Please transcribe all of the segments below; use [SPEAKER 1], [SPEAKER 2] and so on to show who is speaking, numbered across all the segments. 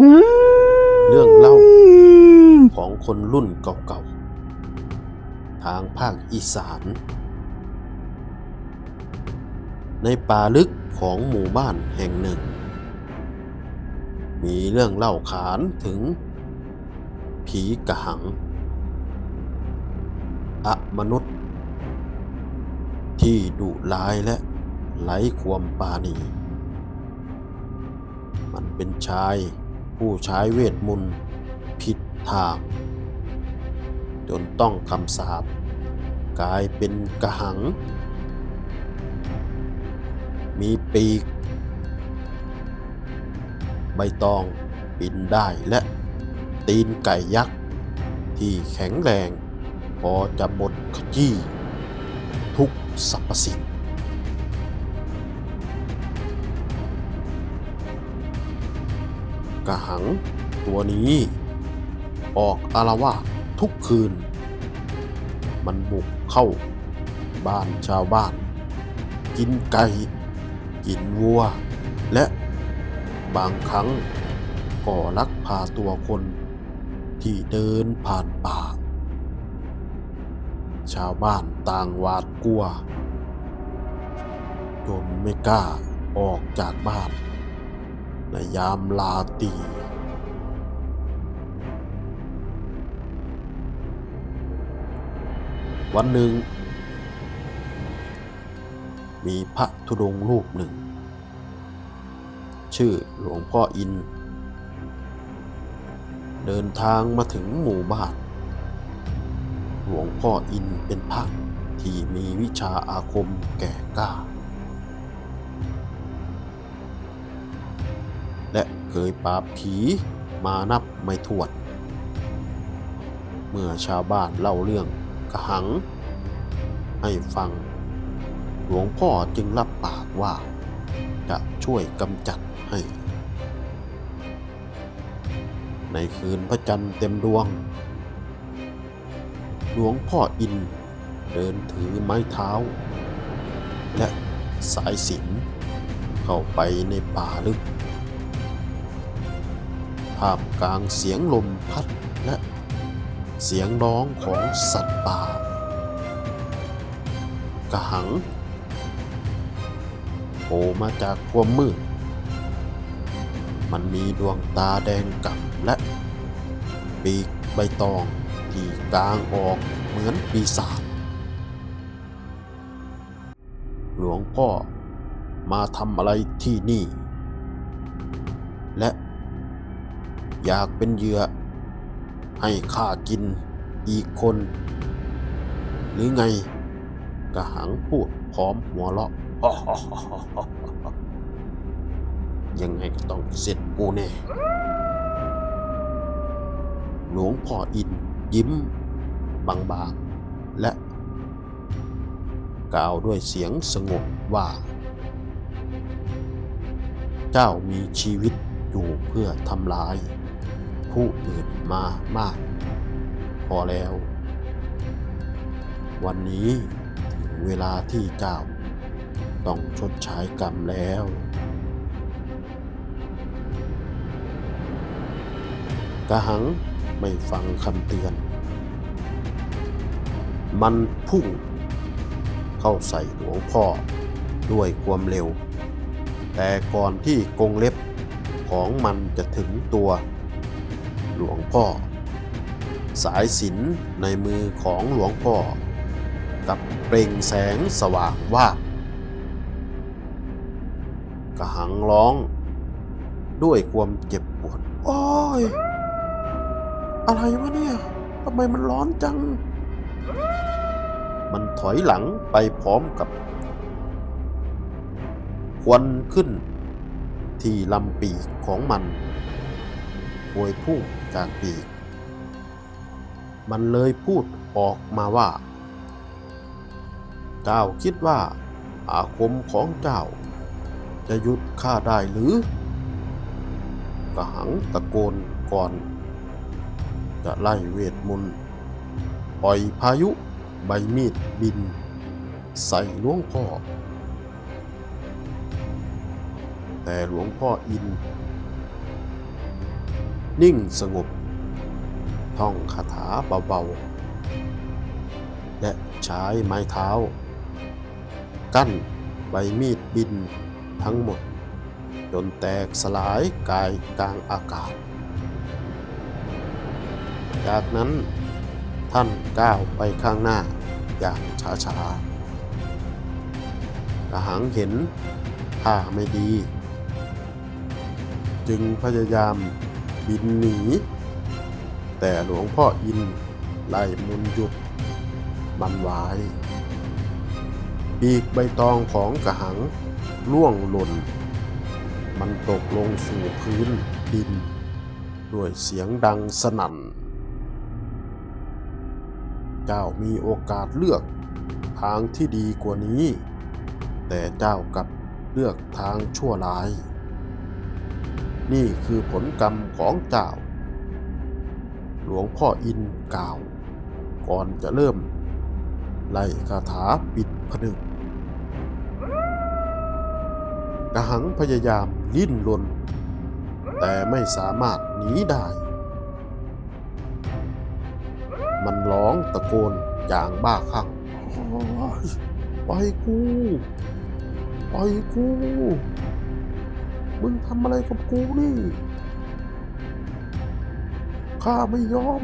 [SPEAKER 1] เรื่องเล่าของคนรุ่นเก่าๆ ทางภาคอีสาน ในป่าลึกของหมู่บ้านแห่งหนึ่ง มีเรื่องเล่าขานถึง ผีกระหังอะมนุษย์ ที่ดุร้ายและไร้ความปาณีมันเป็นชาย ผู้ใช้เวทมนต์ผิดทาง จนต้องคำสาปกลายเป็นกระหัง มีปีก ใบตองบินได้และตีนไก่ยักษ์ ที่แข็งแรง พอจะบดขยี้ทุกสรรพสิ่ง กระหัง ตัวนี้ ออกอารวาสทุกคืน มันบุกเข้า บ้านชาวบ้าน กินไก่ กินวัว และบางครั้งก็ลักพาตัวคนที่เดินผ่านป่า ชาวบ้านต่างหวาดกลัวจนไม่กล้าออกจากบ้าน ในยามลาตีวันหนึ่ง มีพระธุดงค์รูปหนึ่ง ชื่อหลวงพ่ออิน เดินทางมาถึงหมู่บ้าน หลวงพ่ออินเป็นพระที่มีวิชาอาคมแก่กล้า และเคยปราบผีมานับไม่ถ้วน เมื่อชาวบ้านเล่าเรื่องกระหัง ให้ฟัง หลวงพ่อจึงรับปากว่า จะช่วยกำจัดให้ ในคืนพระจันทร์เต็มดวง หลวงพ่ออินเดินถือไม้เท้า และสายสินเข้าไปในป่าลึก ภาพกลางเสียงลมพัดและเสียงร้องของสัตว์ป่า กระหังโผล่มาจากความมืด มันมีดวงตาแดงก่ำและ ปีกใบตองที่กลางออกเหมือนปีศาจหลวงพ่อมาทำอะไรที่นี่ และ อยากเป็นเหยื่อ ให้ข้ากินอีกคน หรือไง กระหังพูดพร้อมหัวเราะยังไงก็ต้องเสร็จกูแน่ หลวงพ่ออินยิ้ม บางๆ และกล่าวด้วยเสียงสงบว่า เจ้ามีชีวิตอยู่เพื่อทำลาย ผู้อื่นมามาก พอแล้ว วันนี้ถึงเวลาที่เจ้า ต้องชดใช้กรรมแล้วกระหังไม่ฟังคำเตือน มันพุ่ง เข้าใส่หลวงพ่อด้วยความเร็ว แต่ก่อนที่กรงเล็บของมันจะถึงตัว หลวงพ่อ สายสิญจนในมือของหลวงพ่อ กับเปล่งแสงสว่างวาบกระหังร้อง ด้วยความเจ็บปวด โอ้ย อะไรวะเนี่ยทำไมมันร้อนจัง มันถอยหลังไปพร้อมกับควันขึ้นที่ลำปีกของมัน โวยพุ่งจากปีก มันเลยพูดออกมาว่า เจ้าคิดว่าอาคมของเจ้า จะหยุดข้าได้หรือกระหังตะโกนก่อน จะไล่เวทมนต์ปล่อยพายุใบมีดบิน ใส่หลวงพ่อ แต่หลวงพ่ออิน นิ่งสงบ ท่องคาถาเบาๆ และใช้ไม้เท้า กั้นใบมีดบินทั้งหมด จนแตกสลายกายกลางอากาศ จากนั้นท่านก้าวไปข้างหน้าอย่างช้าๆกระหังเห็นท่าไม่ดี จึงพยายาม บินหนี แต่หลวงพ่ออินไล่มุนหยุดมันไว้ปีกใบตองของกระหังล่วงหล่น มันตกลงสู่พื้นดิน ด้วยเสียงดังสนั่น เจ้ามีโอกาสเลือกทางที่ดีกว่านี้ แต่เจ้ากับเลือกทางชั่วร้าย นี่คือผลกรรมของเจ้า หลวงพ่ออินกล่าว ก่อนจะเริ่ม ไล่คาถาปิดผนึกกระหังพยายามลิ้นลนแต่ไม่สามารถหนีได้ มันร้องตะโกนอย่างบ้าคลั่งโอ๊ยปกูปล่อยกู มึงทำอะไรกับกูนี่ ข้าไม่ยอม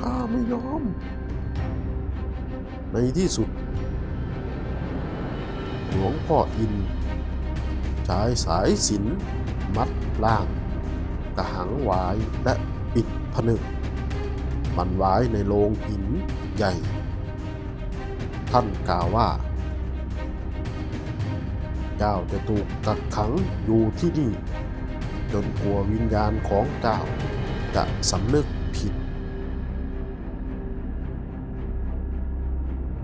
[SPEAKER 1] ข้าไม่ยอม ในที่สุด หลวงพ่ออินใช้สายสิญจนมัดล่างกระหังไว้และปิดผนึก มันไว้ในโลงหินใหญ่ ท่านกล่าวว่า เจ้าจะถูกกักขังอยู่ที่นี่ จนกลัววิญญาณของเจ้าจะสำนึกผิด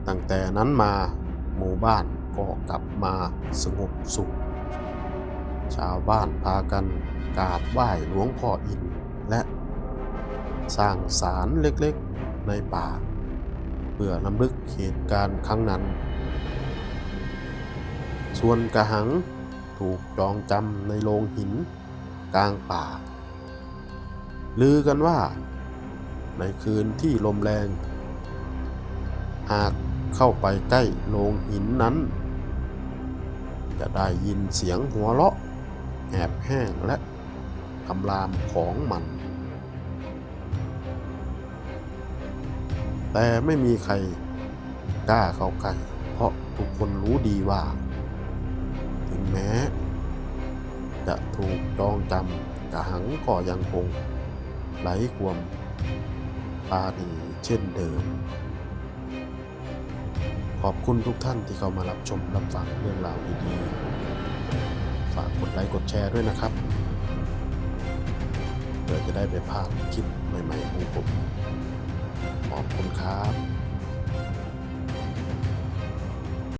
[SPEAKER 1] ตั้งแต่นั้นมาหมู่บ้านก็กลับมาสงบสุข ชาวบ้านพากันกราบไหว้หลวงพ่ออินและสร้างศาลเล็กๆในป่า เพื่อลำลึกเหตุการณ์ครั้งนั้น ส่วนกระหังถูกจองจำในโรงหินกลางป่า ลือกันว่า ในคืนที่ลมแรง หากเข้าไปใกล้โรงหินนั้น จะได้ยินเสียงหัวเราะแหบแห้งและคำรามของมัน แต่ไม่มีใครกล้าเข้าใกล้เพราะทุกคนรู้ดีว่า ถึงแม้ จะถูกจองจำกระหังก็ยังคงไหลความปาดีเช่นเดิม ขอบคุณทุกท่านที่เข้ามารับชมรับฟังเรื่องราวดีๆ ฝากกดไลค์กดแชร์ด้วยนะครับเพื่อจะได้ไม่พลาดคลิปใหม่ๆของผม ขอบคุณครับ